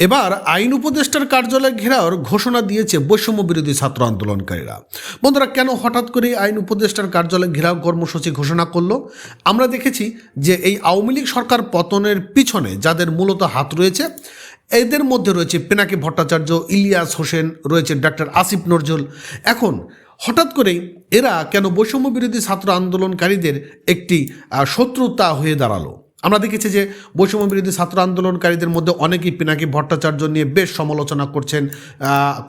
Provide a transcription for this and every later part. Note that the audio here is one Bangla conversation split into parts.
এবার আইন উপদেষ্টার কার্যালয় ঘেরাওর ঘোষণা দিয়েছে বৈষম্য বিরোধী ছাত্র আন্দোলনকারীরা। বন্ধুরা, কেন হঠাৎ করে আইন উপদেষ্টার কার্যালয় ঘেরাও কর্মসূচি ঘোষণা করল? আমরা দেখেছি যে এই আওয়ামী লীগ সরকার পতনের পিছনে যাদের মূলত হাত রয়েছে, এদের মধ্যে রয়েছে পেনাকি ভট্টাচার্য, ইলিয়াস হোসেন, রয়েছে ডাক্তার আসিফ নজরুল। এখন হঠাৎ করেই এরা কেন বৈষম্য বিরোধী ছাত্র আন্দোলনকারীদের একটি শত্রুতা হয়ে দাঁড়াল? আমরা দেখেছি যে বৈষম্য বিরোধী ছাত্র আন্দোলনকারীদের মধ্যে অনেকেই পিনাকি ভট্টাচার্য নিয়ে বেশ সমালোচনা করছেন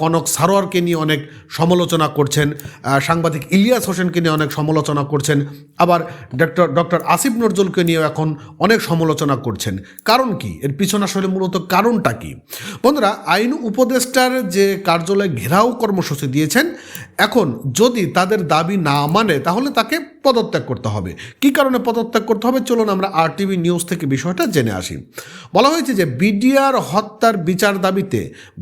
কনক সারোয়ারকে নিয়ে অনেক সমালোচনা করছেন সাংবাদিক ইলিয়াস হোসেনকে নিয়ে অনেক সমালোচনা করছেন, আবার ডক্টর ডক্টর আসিফ নজরুলকে নিয়েও এখন অনেক সমালোচনা করছেন। কারণ কি? এর পিছনে আসলে মূলত কারণটা কি? বন্ধুরা, আইন উপদেষ্টার যে কার্যালয় ঘেরাও কর্মসূচি দিয়েছেন, এখন যদি তাদের দাবি না মানে তাহলে তাকে পদত্যাগ করতে হবে। কি কারণে পদত্যাগ করতে হবে? চলুন আমরা আর টিভি নিউজ থেকে বিষয়টা জেনে আসি। বলা হয়েছে যে বিডিআর হত্যার বিচার দাবিতে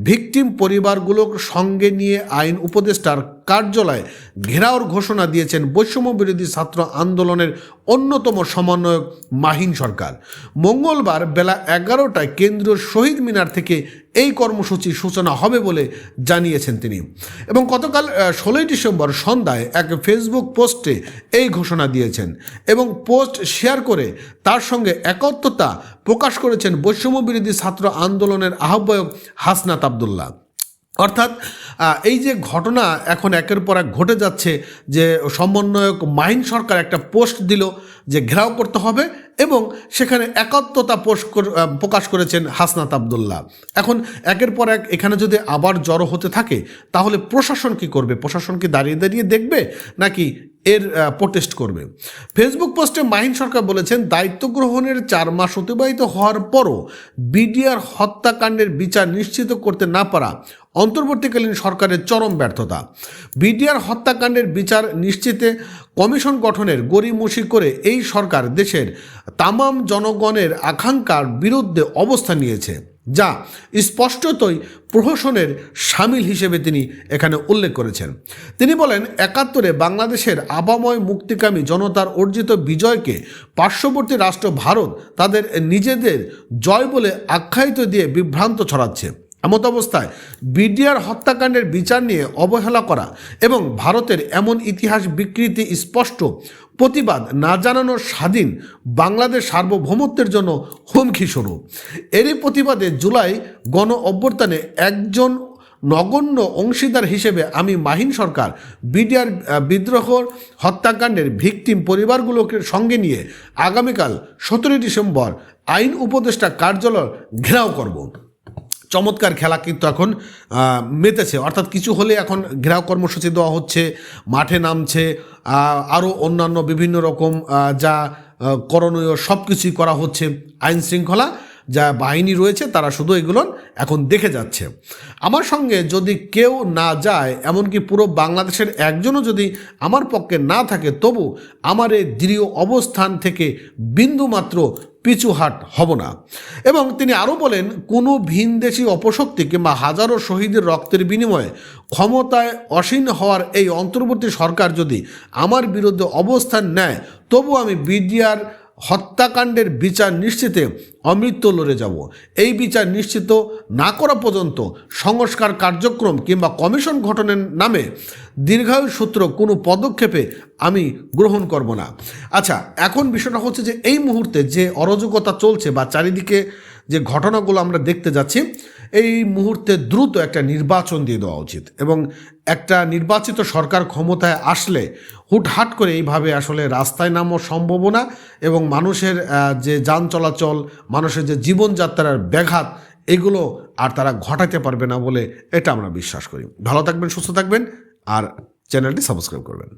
ভিকটিম পরিবারগুলোর সঙ্গে নিয়ে আইন উপদেষ্টার কার্যালয়ে ঘেরাওর ঘোষণা দিয়েছেন বৈষম্য বিরোধী ছাত্র আন্দোলনের অন্যতম সমন্বয়ক মাহিন সরকার। মঙ্গলবার বেলা এগারোটায় কেন্দ্রীয় শহীদ মিনার থেকে এই কর্মসূচির সূচনা হবে বলে জানিয়েছেন তিনি। এবং গতকাল ষোলোই ডিসেম্বর সন্ধ্যায় এক ফেসবুক পোস্টে এই ঘোষণা দিয়েছেন এবং পোস্ট শেয়ার করে তার সঙ্গে একত্রতা প্রকাশ করেছেন বৈষম্য বিরোধী ছাত্র আন্দোলনের আহ্বায়ক হাসনাত আবদুল্লাহ। অর্থাৎ এই যে ঘটনা এখন একের পর এক ঘটে যাচ্ছে যে সমন্বয়ক মাহিন সরকার একটা পোস্ট দিল যে ঘেরাও করতে হবে এবং সেখানে একাত্মতা পোস্ট প্রকাশ করেছেন হাসনাত আবদুল্লাহ। এখন একের পর এক এখানে যদি আবার জড়ো হতে থাকে, তাহলে প্রশাসন কি করবে? প্রশাসন কি দাঁড়িয়ে দাঁড়িয়ে দেখবে নাকি এর প্রোটেস্ট করবে? ফেসবুক পোস্টে মাহিন সরকার বলেছেন, দায়িত্ব গ্রহণের চার মাস অতিবাহিত হওয়ার পরও বিডিআর হত্যাকাণ্ডের বিচার নিশ্চিত করতে না পারা অন্তর্বর্তীকালীন সরকারের চরম ব্যর্থতা। বিডিআর হত্যাকাণ্ডের বিচার নিশ্চিতে কমিশন গঠনের গড়িমসি করে এই সরকার দেশের তামাম জনগণের আকাঙ্ক্ষার বিরুদ্ধে অবস্থান নিয়েছে, যা স্পষ্টতই প্রহসনের সামিল হিসেবে তিনি এখানে উল্লেখ করেছেন। তিনি বলেন, একাত্তরে বাংলাদেশের আবাময় মুক্তিকামী জনতার অর্জিত বিজয়কে পার্শ্ববর্তী রাষ্ট্র ভারত তাদের নিজেদের জয় বলে আখ্যায়িত দিয়ে বিভ্রান্ত ছড়াচ্ছে। এমত অবস্থায় বিডিআর হত্যাকাণ্ডের বিচার নিয়ে অবহেলা করা এবং ভারতের এমন ইতিহাস বিকৃতি স্পষ্ট প্রতিবাদ না জানানোর স্বাধীন বাংলাদেশ সার্বভৌমত্বের জন্য হুমকি স্বরূপ। এরই প্রতিবাদে জুলাই গণ অভ্যর্থনে একজন নগণ্য অংশীদার হিসেবে আমি মাহিন সরকার, বিডিআর বিদ্রোহ হত্যাকাণ্ডের ভিকটিম পরিবারগুলোকে সঙ্গে নিয়ে আগামীকাল সতেরোই ডিসেম্বর আইন উপদেষ্টা কার্যালয় ঘেরাও করব। চমৎকার খেলা কিন্তু এখন মেতেছে। অর্থাৎ কিছু হলে এখন ঘেরাও কর্মসূচি দেওয়া হচ্ছে, মাঠে নামছে আরও অন্যান্য বিভিন্ন রকম যা করণীয় সব কিছুই করা হচ্ছে আইন শৃঙ্খলা যা বাহিনী রয়েছে তারা শুধু এগুলো এখন দেখে যাচ্ছে। আমার সঙ্গে যদি কেউ না যায়, এমনকি পুরো বাংলাদেশের একজনও যদি আমার পক্ষে না থাকে, তবু আমার এই দৃঢ় অবস্থান থেকে বিন্দুমাত্র পিছুহাট হব না। এবং তিনি আরও বলেন, কোনো ভিনদেশি অপশক্তি কিংবা হাজারো শহীদের রক্তের বিনিময়ে ক্ষমতায় অসীন হওয়ার এই অন্তর্বর্তী সরকার যদি আমার বিরুদ্ধে অবস্থান নেয়, তবু আমি বিডিআর হত্যাকাণ্ডের বিচার নিশ্চিতে অমৃত্যু লড়ে যাব। এই বিচার নিশ্চিত না করা পর্যন্ত সংস্কার কার্যক্রম কিংবা কমিশন গঠনের নামে দীর্ঘায়ু সূত্র কোনো পদক্ষেপে আমি গ্রহণ করব না। আচ্ছা এখন বিষয়টা হচ্ছে যে এই মুহূর্তে যে অরাজকতা চলছে বা চারিদিকে যে ঘটনাগুলো আমরা দেখতে যাচ্ছি, এই মুহূর্তে দ্রুত একটা নির্বাচন দিয়ে দেওয়া উচিত এবং একটা নির্বাচিত সরকার ক্ষমতায় আসলে হুটহাট করে এইভাবে আসলে রাস্তায় নামও সম্ভব না এবং মানুষের যে যান চলাচল, মানুষের যে জীবনযাত্রার ব্যাঘাত, এগুলো আর তারা ঘটাতে পারবে না বলে এটা আমরা বিশ্বাস করি। ভালো থাকবেন, সুস্থ থাকবেন আর চ্যানেলটি সাবস্ক্রাইব করবেন।